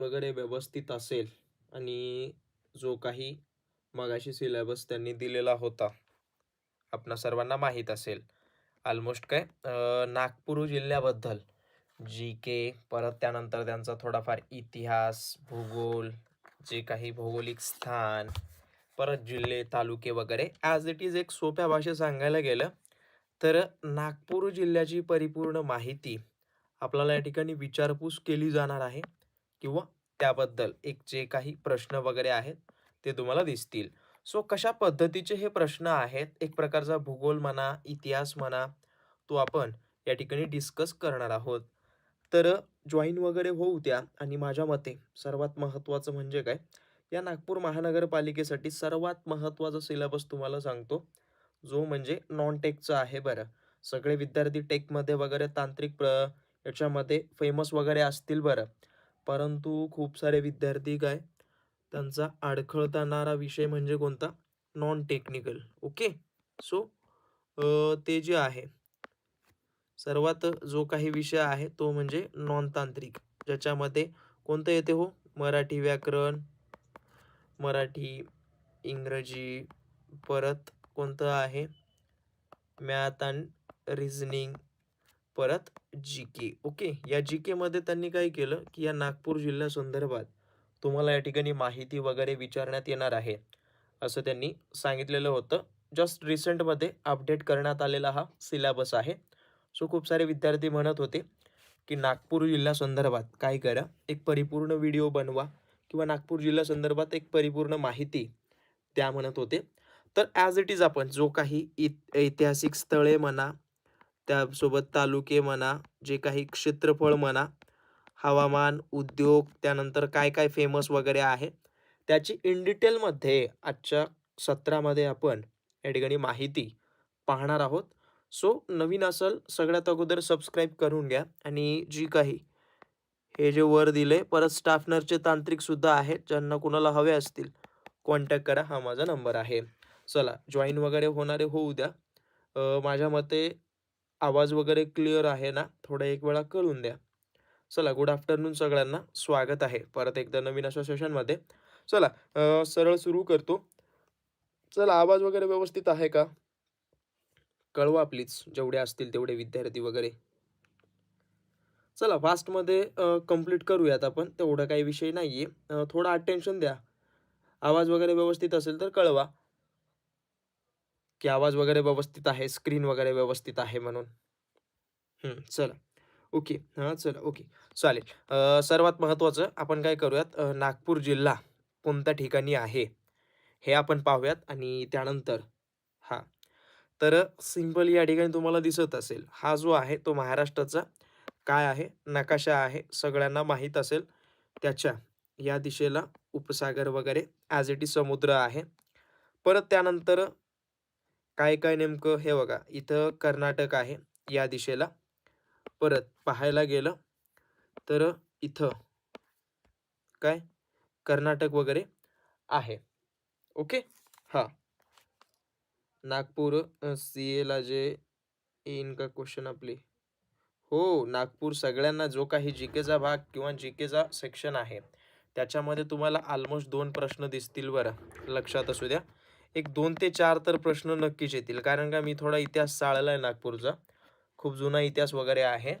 वगैरे व्यवस्थित असेल आणि जो काही मगाशी सिलेबस त्यांनी दिलेला होता आपणा सर्वांना माहीत असेल. ऑलमोस्ट काय? नागपूर जिल्ह्याबद्दल. जी के परत त्यानंतर त्यांचा थोडाफार इतिहास भूगोल जे काही भौगोलिक स्थान परत जिल्हे तालुके वगैरे. ॲज इट इज एक सोप्या भाषेत सांगायला गेलं तर नागपूर जिल्ह्याची परिपूर्ण माहिती आपल्याला या ठिकाणी विचारपूस केली जाणार आहे. किंवा त्याबद्दल एक जे काही प्रश्न वगैरे आहेत ते तुम्हाला दिसतील. सो कशा पद्धतीचे हे प्रश्न आहेत? एक प्रकारचा भूगोल म्हणा इतिहास म्हणा तो आपण या ठिकाणी डिस्कस करणार आहोत. तर जॉईन वगैरे होऊ द्या आणि माझ्या मते सर्वात महत्त्वाचं म्हणजे काय? या नागपूर महानगरपालिकेसाठी सर्वात महत्त्वाचा सिलेबस तुम्हाला सांगतो जो म्हणजे नॉन टेकचा आहे बरं. सगळे विद्यार्थी टेकमध्ये वगैरे तांत्रिक प्र याच्यामध्ये फेमस वगैरे असतील बरं. परंतु खूप सारे विद्यार्थी काय त्यांचा अडखळतानारा विषय म्हणजे कोणता? नॉन टेक्निकल ओके सो ते जे आहे सर्वात जो काही विषय आहे तो म्हणजे नॉन तांत्रिक ज्याच्यामध्ये कोणतं येते हो? मराठी व्याकरण मराठी इंग्रजी परत कोणतं आहे? मॅथ अँड रिझनिंग परत जी के ओके या जी केमध्ये त्यांनी काय केलं की या नागपूर जिल्ह्यासंदर्भात तुम्हाला या ठिकाणी माहिती वगैरे विचारण्यात येणार आहे. असं त्यांनी सांगितलेलं होतं. जस्ट रिसेंटमध्ये अपडेट करण्यात आलेला हा सिलेबस आहे. सो खूप सारे विद्यार्थी म्हणत होते की नागपूर जिल्ह्यासंदर्भात काय करा? एक परिपूर्ण व्हिडिओ बनवा किंवा नागपूर जिल्ह्यासंदर्भात एक परिपूर्ण माहिती त्या म्हणत होते. तर ॲज इट इज आपण जो काही इत ऐतिहासिक स्थळे म्हणा त्यासोबत तालुके म्हणा जे काही क्षेत्रफळ म्हणा हवामान उद्योग त्यानंतर काय काय फेमस वगैरे आहे त्याची इन डिटेलमध्ये आजच्या सत्रामध्ये आपण या ठिकाणी माहिती पाहणार आहोत. सो नवीन असेल सगळ्यात अगोदर सबस्क्राईब करून घ्या आणि जी काही हे जे वर दिले परत स्टाफनरचे तांत्रिकसुद्धा आहेत ज्यांना कुणाला हवे असतील कॉन्टॅक्ट करा हा माझा नंबर आहे. चला जॉईन वगैरे होणारे होऊ द्या. माझ्या मते आवाज वगैरे क्लिअर आहे ना थोडा एक वेळा कळून द्या. चला गुड आफ्टरनून सगळ्यांना. स्वागत आहे परत एकदा नवीन अशा सेशनमध्ये चला सरळ सुरू करतो. चला आवाज वगैरे व्यवस्थित आहे का? कळवा प्लीज जेवढे असतील तेवढे विद्यार्थी वगैरे. चला फास्टमध्ये कंप्लीट करूयात आपण. तेवढा काही विषय नाही आहे थोडा अटेन्शन द्या. आवाज वगैरे व्यवस्थित असेल तर कळवा. की आवाज वगैरे व्यवस्थित आहे स्क्रीन वगैरे व्यवस्थित आहे म्हणून. चला. ओके हां चला ओके चालेल. सर्वात महत्त्वाचं आपण काय करूयात? नागपूर जिल्हा कोणत्या ठिकाणी आहे? हे आपण पाहूयात आणि त्यानंतर हां. तर सिंपल या ठिकाणी तुम्हाला दिसत असेल हा जो आहे तो महाराष्ट्राचा. काय आहे? नकाशा आहे सगळ्यांना माहीत असेल. त्याच्या या दिशेला उपसागर वगैरे ॲज इट इज समुद्र आहे. परत त्यानंतर काय काय नेमकं हे बघा इथं कर्नाटक आहे या दिशेला. परत पाहायला गेलं तर इथं काय? कर्नाटक वगैरे आहे. ओके? हां. नागपूर सी एला जे येईन का क्वेश्चन आपली? हो नागपूर सगळ्यांना जो काही जी केचा भाग किंवा जी केचा सेक्शन आहे त्याच्यामध्ये तुम्हाला ऑलमोस्ट दोन प्रश्न दिसतील बरं. लक्षात असू द्या. एक दोन ते चार तर प्रश्न नक्कीच येतील. कारण का मी थोडा इतिहास चाळला आहे नागपूरचा. खूप जुना इतिहास वगैरे आहे.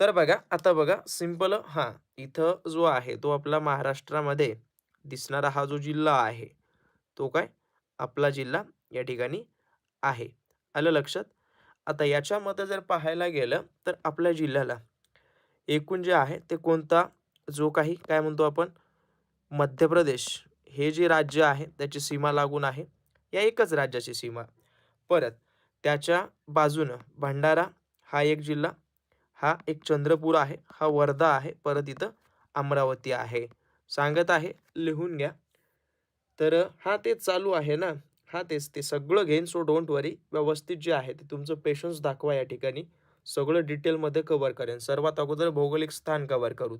तर बघा आता बघा सिंपल हां इथं जो आहे तो आपला महाराष्ट्रामध्ये दिसणारा हा जो जिल्हा आहे तो काय? आपला जिल्हा या ठिकाणी आहे. आलं लक्षात? आता याच्यामध्ये जर पाहायला गेलं तर आपल्या जिल्ह्याला एकूण जे आहे ते कोणता जो काही काय म्हणतो आपण? मध्य प्रदेश. हे जे राज्य आहे त्याची सीमा लागून आहे या एकच राज्याची सीमा. परत त्याच्या बाजूनं भंडारा हा एक जिल्हा हा एक चंद्रपूर आहे हा वर्धा आहे परत इथं अमरावती आहे. सांगत आहे लिहून घ्या. तर हा तेच चालू आहे ना? हा तेच ते सगळं घेईन सो डोंट वरी व्यवस्थित जे आहे ते तुमचं पेशन्स दाखवा या ठिकाणी. सगळं डिटेलमध्ये कवर करेन. सर्वात अगोदर भौगोलिक स्थान कवर करू.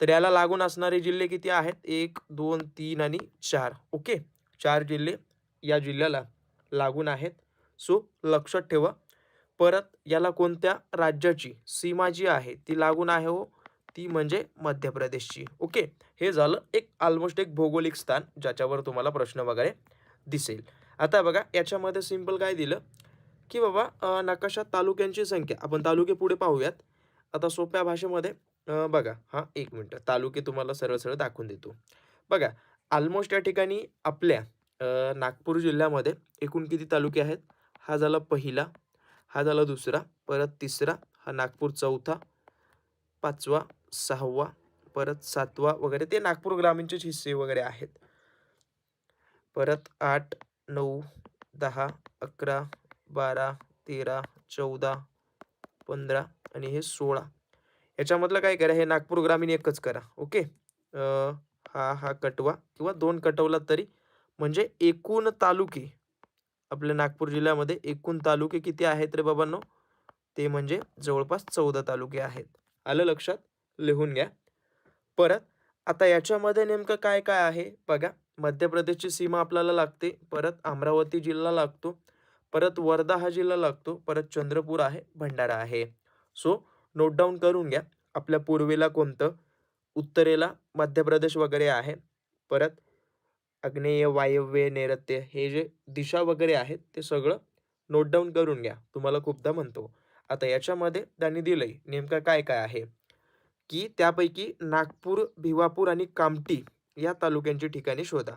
तर याला लागून असणारे जिल्हे किती आहेत? एक दोन तीन आणि चार. ओके? चार जिल्हे या जिल्ह्याला लागून आहेत. सो लक्षात ठेवा. परत याला कोणत्या राज्याची सीमा जी आहे ती लागून आहे हो? ती म्हणजे मध्य प्रदेशची. ओके? हे झालं एक ऑलमोस्ट एक भौगोलिक स्थान ज्याच्यावर तुम्हाला प्रश्न वगैरे दिसेल. आता बघा याच्यामध्ये सिंपल काय दिलं? की बाबा नकाशात तालुक्यांची संख्या. आपण तालुके पुढे पाहूयात. आता सोप्या भाषेमध्ये बघा हां एक मिनटं. तालुके तुम्हाला सरळ सरळ दाखवून देतो. बघा ऑलमोस्ट या ठिकाणी आपल्या नागपूर जिल्ह्यामध्ये एकूण किती तालुके आहेत? हा झाला पहिला हा झाला दुसरा परत तिसरा हा नागपूर चौथा पाचवा सहावा परत सातवा वगैरे ते नागपूर ग्रामीणचेच हिस्से वगैरे आहेत. परत आठ नऊ दहा अकरा बारा तेरा चौदा पंधरा आणि हे सोळा. याच्यामधलं काय करा हे नागपूर ग्रामीण एकच करा ओके? हा हा कटवा किंवा दोन कटवला तरी म्हणजे एकूण तालुके आपल्या नागपूर जिल्ह्यामध्ये एकूण तालुके किती आहेत रे बाबांनो? ते म्हणजे जवळपास चौदा तालुके आहेत. आलं लक्षात? लिहून घ्या. परत आता याच्यामध्ये नेमकं काय काय आहे? बघा मध्य प्रदेशची सीमा आपल्याला लागते परत अमरावती जिल्हा लागतो परत वर्धा हा जिल्हा लागतो परत चंद्रपूर आहे भंडारा आहे. सो नोट डाऊन करून घ्या. आपल्या पूर्वेला कोणतं? उत्तरेला मध्य प्रदेश वगैरे आहे. परत आग्नेय वायव्य नैऋत्य हे जे दिशा वगैरे आहेत ते सगळं नोट डाऊन करून घ्या. तुम्हाला खूपदा म्हणतो. आता याच्यामध्ये त्यांनी दिलंय नेमकं काय काय आहे? की त्यापैकी नागपूर भिवापूर आणि कामटी या तालुक्यांची ठिकाणी शोधा.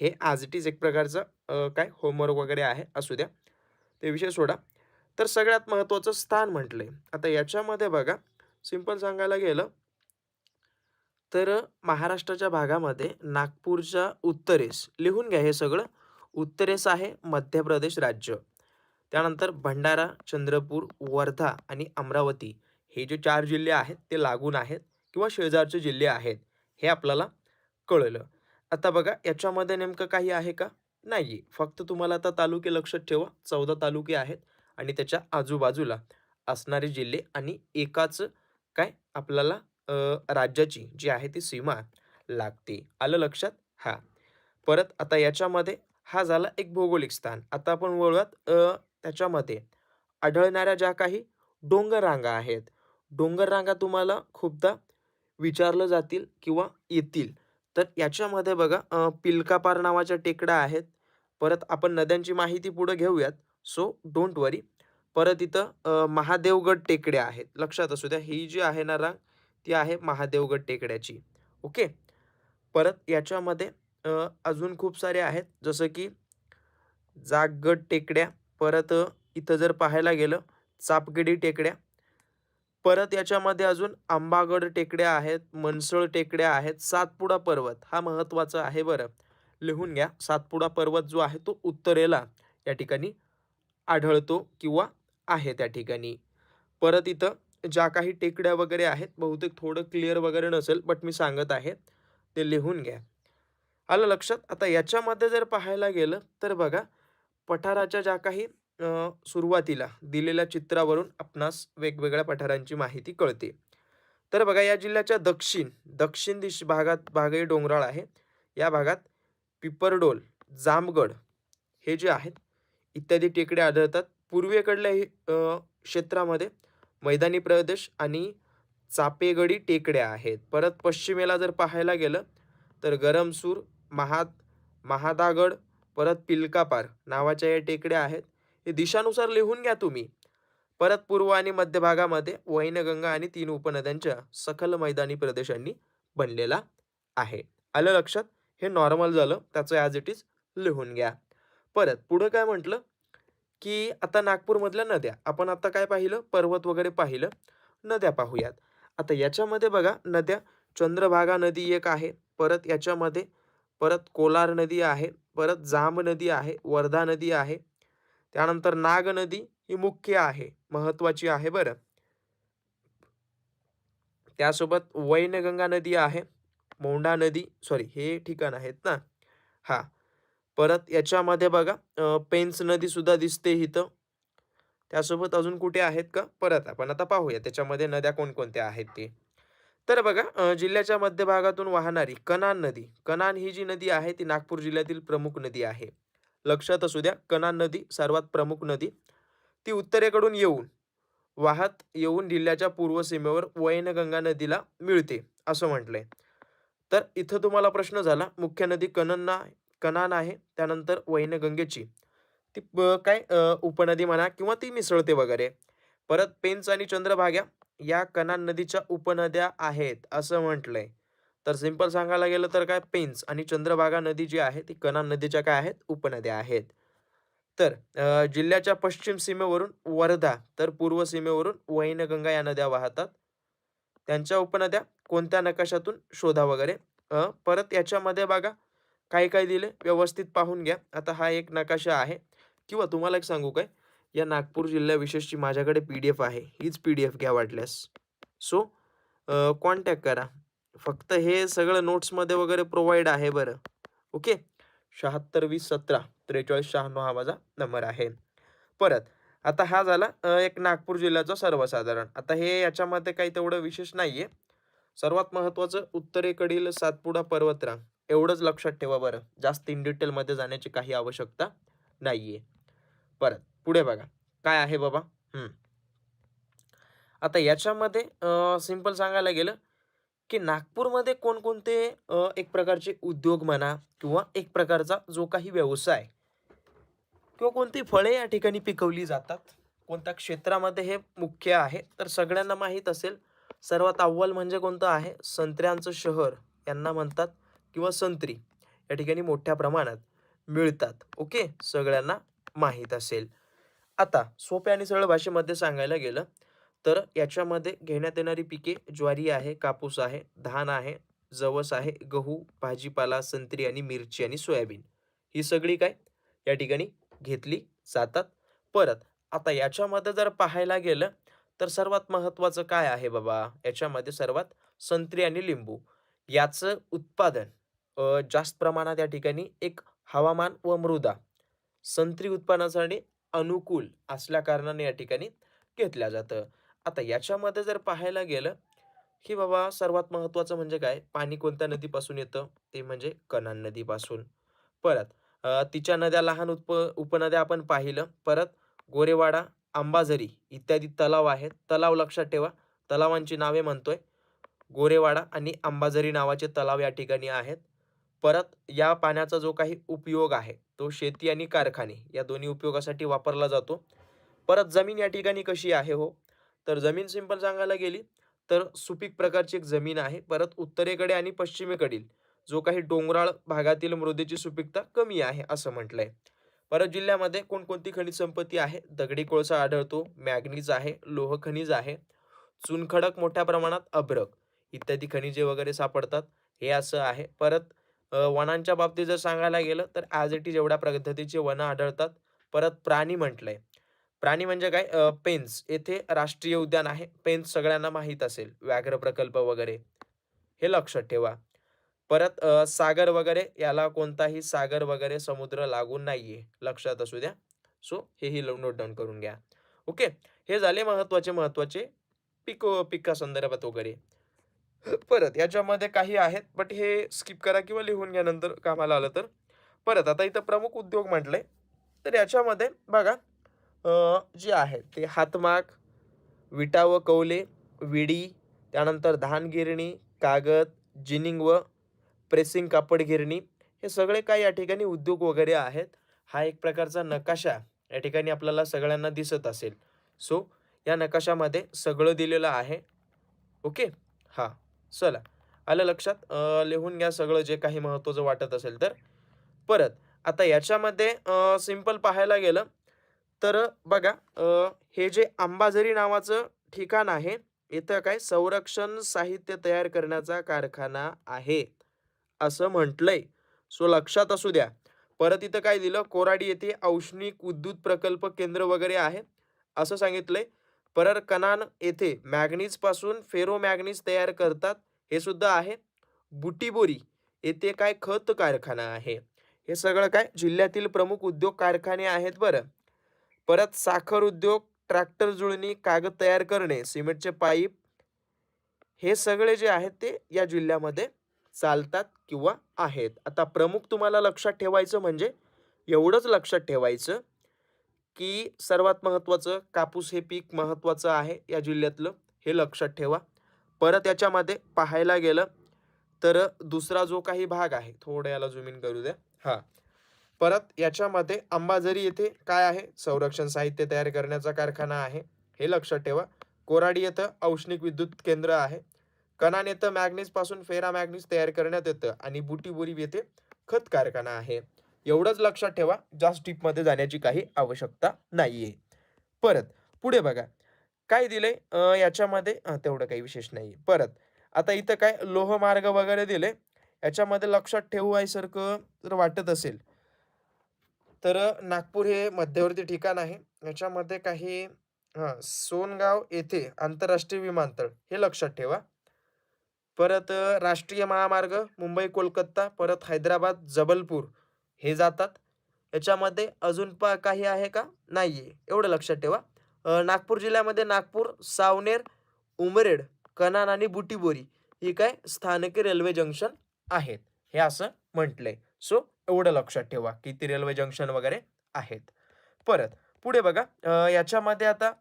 हे ॲज इज एक प्रकारचं काय होमवर्क वगैरे आहे. असू द्या. ते विषय सोडा. तर सगळ्यात महत्त्वाचं स्थान म्हटलंय आता याच्यामध्ये बघा सिंपल सांगायला गेलं तर महाराष्ट्राच्या भागामध्ये नागपूरच्या उत्तरेस लिहून घ्या हे सगळं उत्तरेस आहे मध्य प्रदेश राज्य. त्यानंतर भंडारा चंद्रपूर वर्धा आणि अमरावती हे जे चार जिल्हे आहेत ते लागून आहेत किंवा शेजारचे जिल्हे आहेत हे आपल्याला कळलं. आता बघा याच्यामध्ये नेमकं काही आहे का? नाही फक्त तुम्हाला आता तालुके लक्षात ठेवा. चौदा तालुके आहेत. आणि त्याच्या आजूबाजूला असणारे जिल्हे आणि एकाच काय आपल्याला राज्याची जी आहे ती सीमा लागते. आलं लक्षात? हा. परत आता याच्यामध्ये हा झाला एक भौगोलिक स्थान. आता आपण वळूयात त्याच्यामध्ये आढळणाऱ्या ज्या काही डोंगर रांगा आहेत. डोंगर रांगा तुम्हाला खूपदा विचारलं जातील किंवा येतील. तर याच्यामध्ये बघा पिलकापार नावाच्या टेकड्या आहेत. परत आपण नद्यांची माहिती पुढं घेऊयात. So don't worry. परत इथं महादेवगड टेकड्या आहेत. लक्षात असू द्या ही जी आहे ना रांग ती आहे महादेवगड टेकड्याची. ओके? परत याच्यामध्ये अजून खूप सारे आहेत. जसं की जागगड टेकड्या परत इथं जर पाहायला गेलं चापगडी टेकड्या. परत याच्यामध्ये अजून आंबागड टेकड्या आहेत मनसळ टेकड्या आहेत सातपुडा पर्वत हा महत्त्वाचा आहे बरं. लिहून घ्या सातपुडा पर्वत जो आहे तो उत्तरेला या ठिकाणी आढळतो किंवा आहे त्या ठिकाणी. परत इथं ज्या काही टेकड्या वगैरे आहेत बहुतेक थोडं क्लिअर वगैरे नसेल बट मी सांगत आहे ते लिहून घ्या. आलं लक्षात? आता याच्यामध्ये जर पाहायला गेलं तर बघा पठाराच्या ज्या काही सुरुवातीला दिलेल्या चित्रावरून आपणास वेगवेगळ्या पठारांची माहिती कळते. तर बघा या जिल्ह्याच्या दक्षिण दक्षिण दिश भागात भागही डोंगराळ आहे. या भागात पिपरडोल जामगड हे जे आहेत इत्यादी टेकडे आढळतात. पूर्वेकडल्या हे, क्षेत्रामध्ये मैदानी प्रदेश आणि चापेगडी टेकड्या आहेत. परत पश्चिमेला जर पाहायला गेलं तर गरमसूर महाद महादागड परत पिलकापार नावाच्या या टेकड्या आहेत. हे दिशानुसार लिहून घ्या तुम्ही. परत पूर्व आणि मध्य भागामध्ये वैनगंगा आणि तीन उपनद्यांच्या सखल मैदानी प्रदेशांनी बनलेला आहे. आलं लक्षात? हे नॉर्मल झालं. त्याचं ॲज इट इज लिहून घ्या. परत पुढं काय म्हटलं? की आता नागपूरमधल्या नद्या. आपण आता काय पाहिलं? पर्वत वगैरे पाहिलं. नद्या पाहूयात. आता याच्यामध्ये बघा नद्या. चंद्रभागा नदी एक आहे. परत याच्यामध्ये परत कोलार नदी आहे. परत जांब नदी आहे. वर्धा नदी आहे. त्यानंतर नाग नदी ही मुख्य आहे. महत्वाची आहे बरं. त्यासोबत वैनगंगा नदी आहे. मोंढा नदी. सॉरी हे ठिकाण आहेत ना? हा. परत याच्यामध्ये बघा पेन्स नदीसुद्धा दिसते इथं. त्यासोबत अजून कुठे आहेत का? परत आपण आता पाहूया त्याच्यामध्ये नद्या कोणकोणत्या आहेत ते. तर बघा जिल्ह्याच्या मध्यभागातून वाहणारी कनान नदी. कनान ही जी नदी आहे ती नागपूर जिल्ह्यातील प्रमुख नदी आहे. लक्षात असू द्या कनान नदी सर्वात प्रमुख नदी. ती उत्तरेकडून येऊन वाहत येऊन जिल्ह्याच्या पूर्व सीमेवर वैनगंगा नदीला मिळते असं म्हटलंय. तर इथं तुम्हाला प्रश्न झाला मुख्य नदी कनन कनान आहे त्यानंतर वैनगंगेची. ती काय उपनदी म्हणा किंवा ती मिसळते वगैरे. परत पेंच आणि चंद्रभाग्या या कनान नदीच्या उपनद्या आहेत असं म्हटलंय. तर सिंपल सांगायला गेलं तर काय पेंच आणि चंद्रभागा नदी जी आहे ती कनान नदीच्या काय आहेत उपनद्या आहेत. तर जिल्ह्याच्या पश्चिम सीमेवरून वर्धा तर पूर्व सीमेवरून वैनगंगा या नद्या वाहतात. त्यांच्या उपनद्या कोणत्या नकाशातून शोधा वगैरे? परत याच्यामध्ये बघा काय काय दिले व्यवस्थित पाहून घ्या. आता हा एक नकाशा आहे. किंवा तुम्हाला एक सांगू काय? या नागपूर जिल्ह्याविशेषची माझ्याकडे पी डी एफ आहे. हीच पी डी एफ घ्या वाटल्यास. सो कॉन्टॅक्ट करा. फक्त हे सगळं नोट्समध्ये वगैरे प्रोव्हाइड आहे बरं. ओके शहात्तर वीस सतरा. त्रेचाळीस शहाण्णव हा माझा नंबर आहे. परत आता हा झाला एक नागपूर जिल्ह्याचा सर्वसाधारण. आता हे याच्यामध्ये काही तेवढं विशेष नाही आहे सर्वात महत्त्वाचं उत्तरेकडील सातपुडा पर्वतरांग. एवढंच लक्षात ठेवा बरं. जास्त इन डिटेलमध्ये जाण्याची काही आवश्यकता नाही आहे परत पुढे बघा. काय आहे बाबा? हम्म. आता याच्यामध्ये सिंपल सांगायला गेलं की नागपूरमध्ये कोणकोणते एक प्रकारचे उद्योग म्हणा किंवा एक प्रकारचा जो काही व्यवसाय किंवा कोणती फळे या ठिकाणी पिकवली जातात कोणत्या क्षेत्रामध्ये हे मुख्य आहे तर सगळ्यांना माहीत असेल. सर्वात अव्वल म्हणजे कोणतं आहे? संत्र्यांचं शहर. यांना म्हणतात किंवा संत्री या ठिकाणी मोठ्या प्रमाणात मिळतात. ओके? सगळ्यांना माहीत असेल. आता सोप्या आणि सरळ भाषेमध्ये सांगायला गेलं तर याच्यामध्ये घेण्यात येणारी पिके ज्वारी आहे कापूस आहे धान आहे जवस आहे गहू भाजीपाला संत्री आणि मिरची आणि सोयाबीन. ही सगळी काय? या ठिकाणी घेतली जातात. परत आता याच्यामध्ये जर पाहायला गेलं तर सर्वात महत्त्वाचं काय आहे बाबा? याच्यामध्ये सर्वात संत्री आणि लिंबू. याचं उत्पादन जास्त प्रमाणात या ठिकाणी एक हवामान व मृदा संत्री उत्पादनासाठी अनुकूल असल्या कारणाने या ठिकाणी घेतल्या जातं. आता याच्यामध्ये जर पाहायला गेलं की बाबा सर्वात महत्त्वाचं म्हणजे काय? पाणी कोणत्या नदीपासून येतं? ते म्हणजे कनान नदीपासून. परत तिच्या नद्या लहान उप उपनद्या आपण पाहिलं. परत गोरेवाडा अंबाझरी इत्यादी तलाव आहेत. तलाव लक्षात ठेवा. तलावांची नावे म्हणतोय. गोरेवाडा आणि अंबाझरी नावाचे तलाव या ठिकाणी आहेत. परत या पाण्याचा जो काही उपयोग आहे तो शेती आणि कारखाने या दोन्ही उपयोगासाठी वापरला जातो. परत जमीन या ठिकाणी कशी आहे हो? तर जमीन सिंपल सांगायला गेली तर सुपीक प्रकारची एक जमीन आहे. परत उत्तरेकडे आणि पश्चिमेकडील जो काही डोंगराळ भागातील मृदेची सुपीकता कमी आहे असं म्हटलंय. परत जिल्ह्यामध्ये कोणकोणती खनिज संपत्ती आहे? दगडी कोळसा आढळतो मॅग्नीज आहे लोह खनिज आहे चुनखडक मोठ्या प्रमाणात अभ्रक इत्यादी खनिजे वगैरे सापडतात. हे असं आहे. परत वनांच्या बाबतीत जर सांगायला गेलं तर ॲज इट इज एवढ्या पद्धतीचे वनं आढळतात. परत प्राणी म्हटलंय. प्राणी म्हणजे काय? पेन्स. येथे राष्ट्रीय उद्यान आहे. पेन्स सगळ्यांना माहीत असेल. व्याघ्र प्रकल्प वगैरे. हे लक्षात ठेवा. परत सागर वगैरे. याला कोणताही सागर वगैरे समुद्र लागून नाहीये. लक्षात असू द्या. सो हेही नोट डाऊन करून घ्या. ओके हे झाले महत्त्वाचे महत्त्वाचे पिक पिका संदर्भात वगैरे. परत याच्यामध्ये काही आहेत बट हे स्किप करा किंवा लिहून घ्या नंतर कामाला आलं तर. परत आता इथं प्रमुख उद्योग म्हटले तर याच्यामध्ये बघा जे आहे ते हातमाग विटा व कौले विडी त्यानंतर धान गिरणी कागद जिनिंग व प्रेसिंग कापड गिरणी हे सगळे काही या ठिकाणी उद्योग वगैरे आहेत. हा एक प्रकारचा नकाशा या ठिकाणी आपल्याला सगळ्यांना दिसत असेल. सो या नकाशामध्ये सगळं दिलेलं आहे. ओके हां. चला आलं लक्षात? लिहून घ्या सगळं जे काही महत्त्वाचं वाटत असेल तर. परत आता याच्यामध्ये सिंपल पाहायला गेलं तर बघा हे जे अंबाझरी नावाचं ठिकाण आहे इथं काय संरक्षण साहित्य तयार करण्याचा कारखाना आहे असं म्हटलंय. सो लक्षात असू द्या. परत इथं काय दिलं? कोराडी येथे औष्णिक विद्युत प्रकल्प केंद्र वगैरे आहे असं सांगितलंय. पररकनान येथे मॅग्नीजपासून फेरोमॅग्नीज फेरो तयार करतात हे सुद्धा आहे. बुटीबोरी येथे काय खत कारखाना आहे? हे सगळं काय जिल्ह्यातील प्रमुख उद्योग कारखाने आहेत बरं. परत साखर उद्योग ट्रॅक्टर जुळणी कागद तयार करणे सिमेंटचे पाईप हे सगळे जे आहेत ते या जिल्ह्यामध्ये चालतात किंवा आहेत. आता प्रमुख तुम्हाला लक्षात ठेवायचं म्हणजे एवढंच लक्षात ठेवायचं की सर्वात महत्त्वाचं कापूस हे पीक महत्त्वाचं आहे या जिल्ह्यातलं हे लक्षात ठेवा. परत याच्यामध्ये पाहायला गेलं तर दुसरा जो काही भाग आहे थोडं याला झूम इन करू द्या. हां. परत याच्यामध्ये अंबाझरी येथे काय आहे? संरक्षण साहित्य तयार करण्याचा कारखाना आहे हे लक्षात ठेवा. कोराडी येथं औष्णिक विद्युत केंद्र आहे. कनान येथं मॅग्नीजपासून फेरा मॅग्नीज तयार करण्यात येतं आणि बुटीबोरी येथे खत कारखाना आहे. एवढंच लक्षात ठेवा जास्त डीपमध्ये जाण्याची काही आवश्यकता नाहीये. परत पुढे बघा. काय दिलंय? याच्यामध्ये तेवढं काही विशेष नाही परत आता इथं काय लोहमार्ग वगैरे दिले याच्यामध्ये लक्षात ठेवायसारखं जर वाटत असेल. तर नागपूर हे मध्यवर्ती ठिकाण आहे. याच्यामध्ये काही हां सोनगाव येथे आंतरराष्ट्रीय विमानतळ हे लक्षात ठेवा. परत राष्ट्रीय महामार्ग मुंबई कोलकाता परत हैदराबाद जबलपूर हे जातात. याच्यामध्ये अजून पा काही आहे का? नाही आहे एवढं लक्षात ठेवा. नागपूर जिल्ह्यामध्ये नागपूर सावनेर उमरेड कनान आणि बुटीबोरी ही काय स्थानकी रेल्वे जंक्शन आहेत. हे असं म्हटलंय. सो एवढं लक्षात ठेवा किती रेल्वे जंक्शन वगैरे आहेत. परत पुढे बघा. याच्यामध्ये आता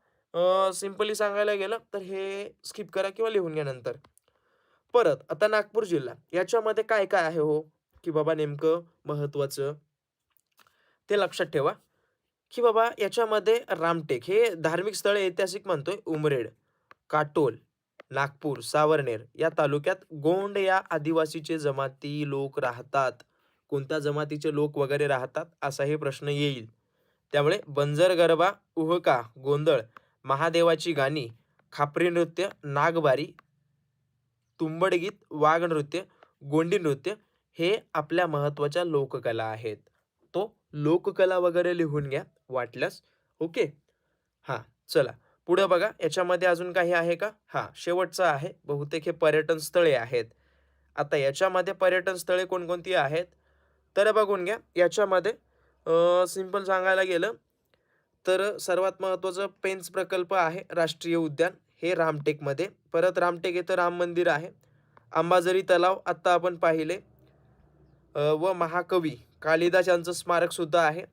सिम्पली सांगायला गेलं तर हे स्किप करा किंवा लिहून घ्या नंतर. परत आता नागपूर जिल्हा. याच्यामध्ये काय काय आहे हो? की बाबा नेमकं महत्त्वाचं ते लक्षात ठेवा. की बाबा याच्यामध्ये रामटेक हे धार्मिक स्थळ ऐतिहासिक म्हणतोय उमरेड काटोल नागपूर सावरनेर या तालुक्यात गोंड या आदिवासीचे जमाती लोक राहतात. कोणत्या जमातीचे लोक वगैरे राहतात असा हे प्रश्न येईल. त्यामुळे बंजर गरबा उहका गोंधळ महादेवाची गाणी खापरी नृत्य नागबारी तुंबडगीत वाघ नृत्य गोंडी नृत्य हे आपल्या महत्त्वाच्या लोककला आहेत. तो लोककला वगैरे लिहून घ्या वाटल्यास ओके? हां चला. पुढं बघा याच्यामध्ये अजून काही आहे का? हां शेवटचं आहे. बहुतेक हे पर्यटन स्थळे आहेत. आता याच्यामध्ये पर्यटन स्थळे कोणकोणती आहेत? तर बघून घ्या याच्यामध्ये सिंपल सांगायला गेलं तर सर्वात महत्त्वाचं पेन्स प्रकल्प आहे राष्ट्रीय उद्यान. हे रामटेकमध्ये. परत रामटेक येथं राम मंदिर आहे. अंबाझरी तलाव आत्ता आपण पाहिले. व महाकवी कालिदास यांचं स्मारक सुद्धा आहे.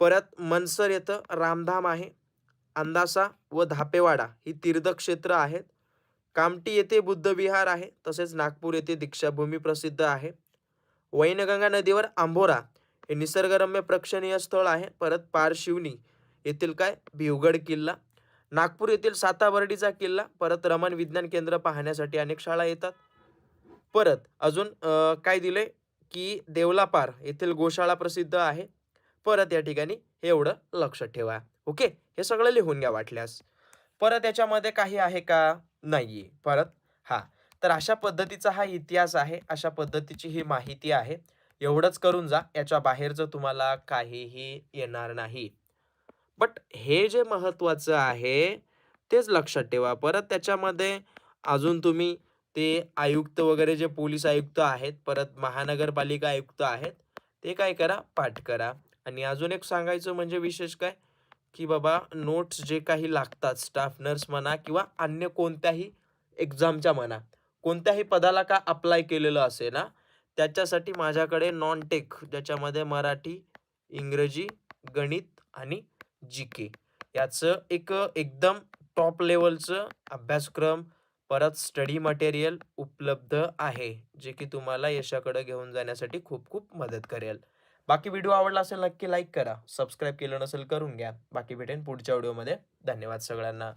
परत मनसर येथं रामधाम आहे अंदासा व धापेवाडा ही तीर्थक्षेत्र आहेत. कामटी येथे बुद्धविहार आहे तसेच नागपूर येथे दीक्षाभूमी प्रसिद्ध आहे. वैनगंगा नदीवर आंबोरा हे निसर्गरम्य प्रेक्षणीय स्थळ आहे. परत पारशिवनी येथील काय? भिवगड किल्ला. नागपूर येथील साताबर्डीचा किल्ला. परत रमण विज्ञान केंद्र पाहण्यासाठी अनेक शाळा येतात. परत अजून काय दिले की देवलापार येथील गोशाळा प्रसिद्ध आहे. परत या ठिकाणी हे एवढं लक्षात ठेवा. ओके? हे सगळं लिहून घ्या वाटल्यास. परत याच्यामध्ये काही आहे का? नाही परत? हा. तर अशा पद्धतीचा हा इतिहास आहे. अशा पद्धतीची ही माहिती आहे. एवढंच करून जा. याच्या बाहेरचं तुम्हाला काहीही येणार नाही. बट हे जे महत्त्वाचं आहे तेच लक्षात ठेवा. परत त्याच्यामध्ये अजून तुम्ही ते आयुक्त वगैरे जे पोलीस आयुक्त आहेत परत महानगरपालिका आयुक्त आहेत ते काय करा पाठ करा. आणि अजून एक सांगायचं म्हणजे विशेष काय की बाबा नोट्स जे काही लागतात स्टाफ नर्स म्हणा किंवा अन्य कोणत्याही एक्झामच्या म्हणा कोणत्याही पदाला का अप्लाय केलेलं असे ना त्याच्यासाठी माझ्याकडे नॉन टेक ज्याच्यामध्ये मराठी इंग्रजी गणित आणि जी के याचं एक एकदम टॉप लेवलचं अभ्यासक्रम परत स्टडी मटेरियल उपलब्ध आहे जे की तुम्हाला यशाकडे घेऊन जाण्यासाठी खूप खूप मदत करेल. बाकी व्हिडिओ आवडला असेल नक्की लाईक करा. सबस्क्राईब केलं नसेल करून घ्या. बाकी भेटेन पुढच्या व्हिडिओमध्ये. धन्यवाद सगळ्यांना.